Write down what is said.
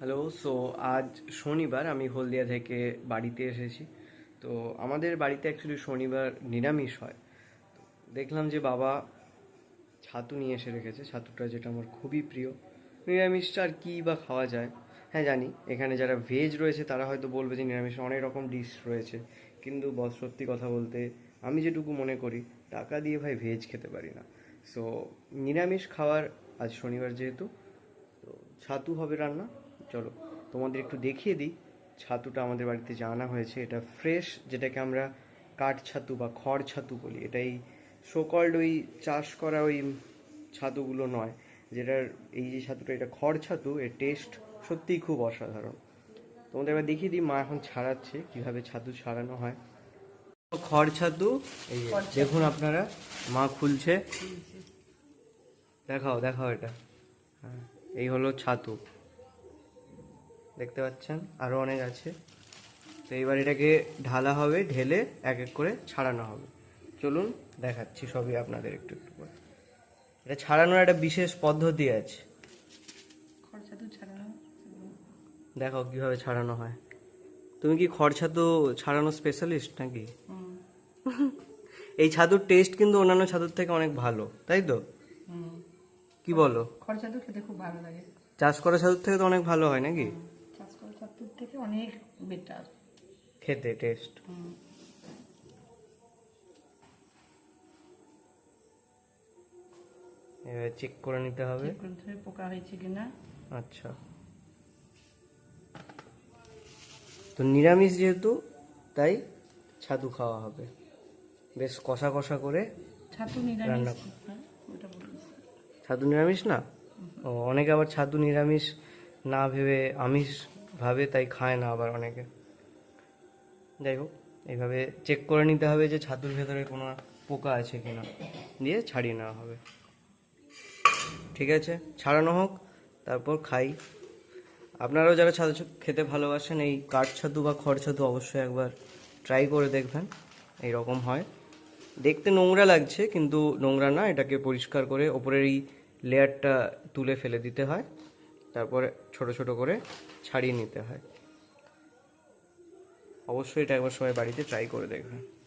Hello so আজ শনিবার আমি হলদিয়া থেকে বাড়িতে এসেছি। তো আমাদের বাড়িতে অ্যাকচুয়ালি শনিবার নিরামিষ হয়। দেখলাম যে বাবা ছাতু নিয়ে এসে রেখেছে। ছাতুটা যেটা আমার খুবই প্রিয়। নিরামিষটা আর কী বা খাওয়া যায়? হ্যাঁ জানি। এখানে যারা ভেজ রয়েছে, তারা হয়তো বলবে যে নিরামিষে অনেক রকম ডিশ রয়েছে। কিন্তু বস, সত্যি কথা বলতে আমি যেটুকু মনে করি, টাকা দিয়ে ভাই ভেজ খেতে পারি না। সো নিরামিষ খাওয়ার আজ শনিবার যেহেতু, তো ছাতু হবে রান্না। চলো, তোমাদের একটু দেখিয়ে দিই। ছাতুটা আমাদের বাড়িতে আনা হয়েছে। এটা ফ্রেশ যেটাকে আমরা কাঠ ছাতু বা খড় ছাতু বলি। এটা এটাই সোকল্ড ওই চাষ করা ওই ছাতুগুলো নয়। যেটার এই যে ছাতুটা, এটা খড় ছাতু, এর টেস্ট সত্যিই খুব অসাধারণ। তোমাদের এবার দেখিয়ে দিই, মা এখন ছাড়াচ্ছে, কীভাবে ছাতু ছাড়ানো হয়। খড় ছাতু, এই দেখুন আপনারা, মা খুলছে। দেখাও দেখাও এটা। হ্যাঁ এই হলো ছাতু। দেখতে পাচ্ছেন আরও অনেক আছে। তো এইবার এটাকে ঢালা হবে ঢেলে এক এক করে ছাড়ানো হবে। চলুন দেখাচ্ছি সবই আপনাদের একটু একটু করে। এটা ছাড়ানোর একটা বিশেষ পদ্ধতি আছে। খরচা তো ছাড়ানো দেখাও কীভাবে ছাড়ানো হয়। তুমি কি খড় ছাতু ছাড়ানো স্পেশালিস্ট নাকি? এই ছাতুর টেস্ট কিন্তু অন্যান্য ছাতুর থেকে অনেক ভালো তাই তো? কি বলো? খরচা তো খেতে খুব ভালো লাগে। চাষ করা ছাতুর থেকে তো অনেক ভালো হয় নাকি? অনেক বেটার খেতে টেস্ট এবার চেক করে নিতে হবে। পোকা হয়েছে কিনা। আচ্ছা। তো নিরামিষ যেহেতু তাই ছাতু খাওয়া হবে। বেশ কষা কষা করে ছাতু রান্না ছাতু নিরামিষ না? ও অনেকে আবার ছাতু নিরামিষ না ভেবে আমিষ ভাবে তাই খায় না আবার অনেকে। যাই হোক এইভাবে চেক করে নিতে হবে যে ছাতুর ভেতরে কোনো পোকা আছে কিনা। দিয়ে ছাড়িয়ে নেওয়া হবে। ঠিক আছে? ছাড়ানো হোক, তারপর খাই। আপনারাও যারা ছাতু খেতে ভালোবাসেন, এই কাঠ ছাতু বা খড় ছাতু অবশ্যই একবার ট্রাই করে দেখবেন। এই রকম হয়। দেখতে নোংরা লাগছে, কিন্তু নোংরা না, এটাকে পরিষ্কার করে ওপরের এই লেয়ারটা তুলে ফেলে দিতে হয়। তারপরে ছোট ছোট করে ছাড়িয়ে নিতে হয়। অবশ্যই এটা একবার সবাই বাড়িতে ট্রাই করে দেখবেন।